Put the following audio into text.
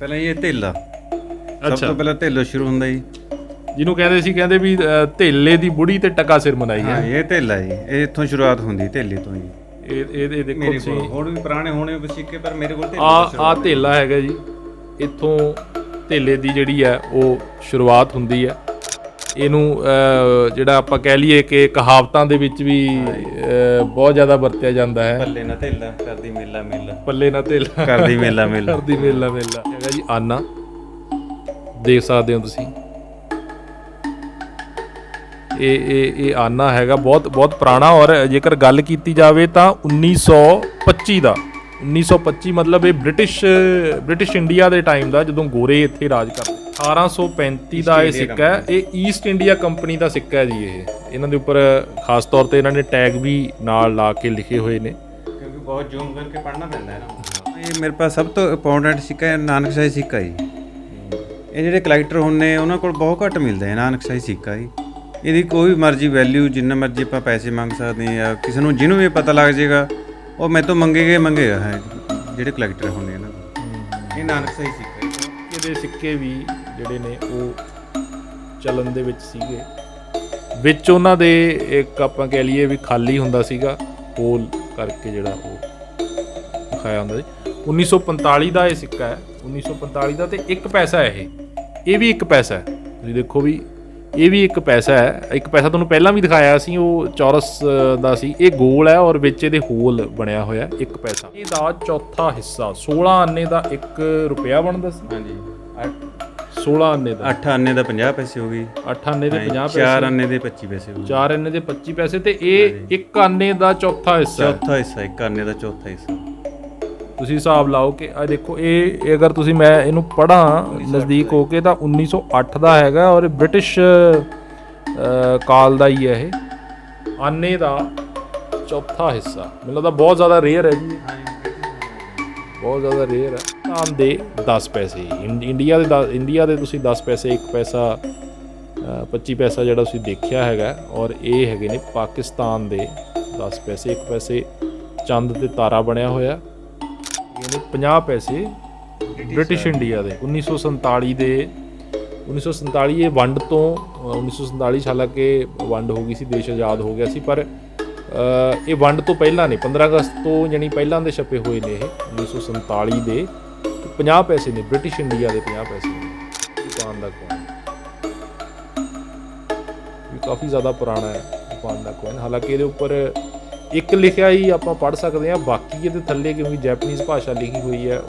ਪਹਿਲਾਂ ਇਹ ਧੇਲਾ। ਸਭ ਅੱਛਾ। ਤੋਂ ਪਹਿਲਾਂ ਧੇਲੋ ਸ਼ੁਰੂ ਹੁੰਦਾ ਜੀ। ਜਿਹਨੂੰ ਕਹਿੰਦੇ ਸੀ ਕਹਿੰਦੇ ਵੀ ਅ, ਧੇਲੇ ਦੀ ਬੁੜੀ ਤੇ ਟਕਾ ਸਿਰ ਮਨਾਈ ਹਾਂ ਹੈ। ਇਹ ਧੇਲਾ ਜੀ। ਇਹ ਇੱਥੋਂ ਸ਼ੁਰੂਆਤ ਹੁੰਦੀ ਧੇਲੇ ਤੋਂ ਜੀ। ਇਹ ਇਹ ਇਹ ਦੇਖੋ ਮੇਰੇ ਤੁਸੀਂ। ਕੋਲ ਹੋਰ ਵੀ ਪੁਰਾਣੇ ਹੋਣੇ ਵਸੀਕੇ ਪਰ ਮੇਰੇ ਕੋਲ ਆ ਤੋਂ ਆ ਧੇਲਾ ਹੈਗਾ ਜੀ। ਇੱਥੋਂ ਧੇਲੇ ਦੀ ਜਿਹੜੀ ਹੈ ਉਹ ਸ਼ੁਰੂਆਤ ਹੁੰਦੀ ਹੈ। ਇਹਨੂੰ ਜਿਹੜਾ ਆਪਾਂ ਕਹਿ ਲਈਏ ਕਿ ਕਹਾਵਤਾਂ ਦੇ ਵਿੱਚ ਵੀ ਬਹੁਤ ਜ਼ਿਆਦਾ ਵਰਤਿਆ ਜਾਂਦਾ ਹੈ। ਪੱਲੇ ਨਾ ਧੇਲਾ ਕਰਦੀ ਮੇਲਾ ਮੇਲਾ। ਪੱਲੇ ਨਾ ਧੇਲਾ ਕਰਦੀ ਮੇਲਾ ਮੇਲਾ। ਕਰਦੀ ਮੇਲਾ ਮੇਲਾ। ਹੈਗਾ ਜੀ ਆਨਾ। ਦੇਖ ਸਕਦੇ ਹੋ ਤੁਸੀਂ। ਇਹ ਇਹ ਇਹ ਆਨਾ ਹੈਗਾ ਬਹੁਤ ਬਹੁਤ ਪੁਰਾਣਾ ਔਰ ਜੇਕਰ ਗੱਲ ਕੀਤੀ ਜਾਵੇ ਤਾਂ 1925 ਦਾ। 1925 ਮਤਲਬ ਇਹ ਬ੍ਰਿਟਿਸ਼ ਬ੍ਰਿਟਿਸ਼ ਇੰਡੀਆ ਦੇ ਟਾਈਮ ਦਾ ਜਦੋਂ ਗੋਰੇ ਇੱਥੇ ਰਾਜ ਕਰਦੇ। 1835 ਦਾ ਇਹ ਸਿੱਕਾ ਹੈ। ਇਹ ਈਸਟ ਇੰਡੀਆ ਕੰਪਨੀ ਦਾ ਸਿੱਕਾ ਹੈ ਜੀ ਇਹ। ਇਹਨਾਂ ਦੇ ਉੱਪਰ ਖਾਸ ਤੌਰ ਤੇ ਇਹਨਾਂ ਨੇ ਟੈਗ ਵੀ ਨਾਲ ਲਾ ਕੇ ਲਿਖੇ ਹੋਏ ਨੇ। ਕਿਉਂਕਿ ਬਹੁਤ ਜ਼ੂਮ ਕਰਕੇ ਪੜਨਾ ਪੈਂਦਾ ਹੈ ਨਾ। ਇਹ ਮੇਰੇ ਪਾਸ ਸਭ ਤੋਂ ਇੰਪੋਰਟੈਂਟ ਸਿੱਕਾ ਹੈ ਨਾਨਕਸ਼ਾਹੀ ਸਿੱਕਾ ਜੀ। ਇਹ ਜਿਹੜੇ ਕਲੈਕਟਰ ਹੁੰਨੇ ਉਹਨਾਂ ਕੋਲ ਬਹੁਤ ਘੱਟ ਮਿਲਦਾ ਹੈ ਨਾਨਕਸ਼ਾਹੀ ਸਿੱਕਾ ਜੀ। ਇਹਦੀ ਕੋਈ ਮਰਜ਼ੀ ਵੈਲਿਊ ਜਿੰਨਾ ਮਰਜ਼ੀ ਆਪਾਂ ਪੈਸੇ ਮੰਗ ਸਕਦੇ ਹਾਂ ਜਾਂ ਕਿਸੇ ਨੂੰ ਜਿਹਨੂੰ ਵੀ ਪਤਾ ਲੱਗ ਜਾਏਗਾ ਉਹ ਮੇਰੇ ਤੋਂ ਮੰਗੇਗਾ ਮੰਗੇਗਾ ਹੈ। ਜਿਹੜੇ ਕਲੈਕਟਰ ਹੁੰਨੇ ਇਹਨਾਂ ਇਹ ਨਾਨਕਸ਼ਾਹੀ ਸਿੱਕਾ ਜੀ ਇਹਦੇ ਸਿੱਕੇ ਵੀ ਜਿਹੜੇ ਨੇ ਉਹ ਚਲਨ ਦੇ ਵਿੱਚ ਸੀਗੇ। ਵਿੱਚ ਉਹਨਾਂ ਦੇ ਇੱਕ ਆਪਾਂ ਕਹਿ ਲਈਏ ਵੀ ਖਾਲੀ ਹੁੰਦਾ ਸੀਗਾ ਹੋਲ ਕਰਕੇ ਜਿਹੜਾ ਉਹ ਦਿਖਾਇਆ ਹੁੰਦਾ ਸੀ। 1945 ਦਾ ਇਹ ਸਿੱਕਾ ਹੈ। 1945 ਦਾ ਤੇ 1 ਪੈਸਾ ਹੈ ਇਹ। ਇਹ ਵੀ 1 ਪੈਸਾ ਹੈ। ਤੁਸੀਂ ਦੇਖੋ ਵੀ ਇਹ ਵੀ ਇੱਕ ਪੈਸਾ ਹੈ। ਇੱਕ ਪੈਸਾ ਤੁਹਾਨੂੰ ਪਹਿਲਾਂ ਵੀ ਦਿਖਾਇਆ ਸੀ ਉਹ ਚੌਰਸ ਦਾ ਸੀ। ਇਹ ਗੋਲ ਹੈ ਔਰ ਵਿੱਚ ਇਹਦੇ ਹੋਲ ਬਣਿਆ ਹੋਇਆ ਇੱਕ ਪੈਸਾ। ਇਹਦਾ ਚੌਥਾ ਹਿੱਸਾ 16 ਆਨੇ ਦਾ 1 ਰੁਪਿਆ ਬਣਦਾ ਸੀ। ਹਾਂਜੀ। 16 ਆਨੇ ਦਾ। 8 ਆਨੇ ਦਾ 50 ਪੈਸੇ ਹੋ ਗਈ। 8 ਆਨੇ ਦੇ 50 ਪੈਸੇ। 4 ਆਨੇ ਦੇ 25 ਪੈਸੇ ਹੋ ਗਏ। 4 ਆਨੇ ਦੇ 25 ਪੈਸੇ ਤੇ ਇਹ ਇੱਕ ਆਨੇ ਦਾ ਚੌਥਾ ਹਿੱਸਾ। ਚੌਥਾ ਹਿੱਸਾ ਇੱਕ ਆਨੇ ਦਾ ਚੌਥਾ ਹਿੱਸਾ। ਤੁਸੀਂ ਹਿਸਾਬ ਲਾਓ ਕਿ ਆ ਦੇਖੋ ਇਹ ਇਹ ਅਗਰ ਤੁਸੀਂ ਮੈਂ ਇਹਨੂੰ ਪੜਾਂ ਨਜ਼ਦੀਕ ਹੋ ਕੇ ਤਾਂ 1908 ਦਾ ਹੈਗਾ ਔਰ ਬ੍ਰਿਟਿਸ਼ ਕਾਲ ਦਾ ਹੀ ਹੈ ਇਹ। ਆਨੇ ਦਾ ਚੌਥਾ ਹਿੱਸਾ। ਮੈਨੂੰ ਲੱਗਦਾ ਬਹੁਤ ਜ਼ਿਆਦਾ ਰੇਅਰ ਹੈ ਜੀ। ਬਹੁਤ ਜ਼ਿਆਦਾ ਰੇਅਰ ਹੈ ਨਾਮ ਦੇ 10 ਪੈਸੇ। ਇੰਡੀਆ ਦੇ ਇੰਡੀਆ ਦੇ ਤੁਸੀਂ 10 ਪੈਸੇ 1 ਪੈਸਾ ਅ, 25 ਪੈਸਾ ਜਿਹੜਾ ਤੁਸੀਂ ਦੇਖਿਆ ਹੈਗਾ ਔਰ ਇਹ ਹੈਗੇ ਨੇ ਪਾਕਿਸਤਾਨ ਦੇ 10 ਪੈਸੇ 1 ਪੈਸੇ ਚੰਦ ਤੇ ਤਾਰਾ ਬਣਿਆ ਹੋਇਆ। ਇਹ ਨੇ 50 ਪੈਸੇ ਬ੍ਰਿਟਿਸ਼ ਇੰਡੀਆ ਦੇ। 1947 ਦੇ 1947 ਇਹ ਵੰਡ ਤੋਂ ਅ, 1947 ਚ ਹਾਲਾਂਕਿ ਵੰਡ ਹੋ ਗਈ ਸੀ ਦੇਸ਼ ਆਜ਼ਾਦ ਹੋ ਗਿਆ ਸੀ ਪਰ ਇਹ ਵੰਡ ਤੋਂ ਪਹਿਲਾਂ ਨੇ 15 ਅਗਸਤ ਤੋਂ ਯਾਨੀ ਪਹਿਲਾਂ ਦੇ ਛਪੇ ਹੋਏ ਨੇ ਇਹ 1947 ਦੇ। ਤੇ 50 ਪੈਸੇ ਨੇ, ਬ੍ਰਿਟਿਸ਼ ਇੰਡੀਆ ਦੇ 50 ਪੈਸੇ ਨੇ। ਜਾਪਾਨ ਦਾ ਕੋਇਨ ਇਹ ਕਾਫੀ ਜ਼ਿਆਦਾ ਪੁਰਾਣਾ ਹੈ ਜਾਪਾਨ ਦਾ ਕੋਇਨ ਹਾਲਾਂਕਿ ਇਹਦੇ ਉੱਪਰ ਇੱਕ ਲਿਖਿਆ ਹੀ ਆਪਾਂ ਪੜ੍ਹ ਸਕਦੇ ਹਾਂ, ਬਾਕੀ ਇਹਦੇ ਥੱਲੇ ਕਿਉਂਕਿ ਜੈਪਨੀਜ਼ ਭਾਸ਼ਾ ਲਿਖੀ ਹੋਈ ਹੈ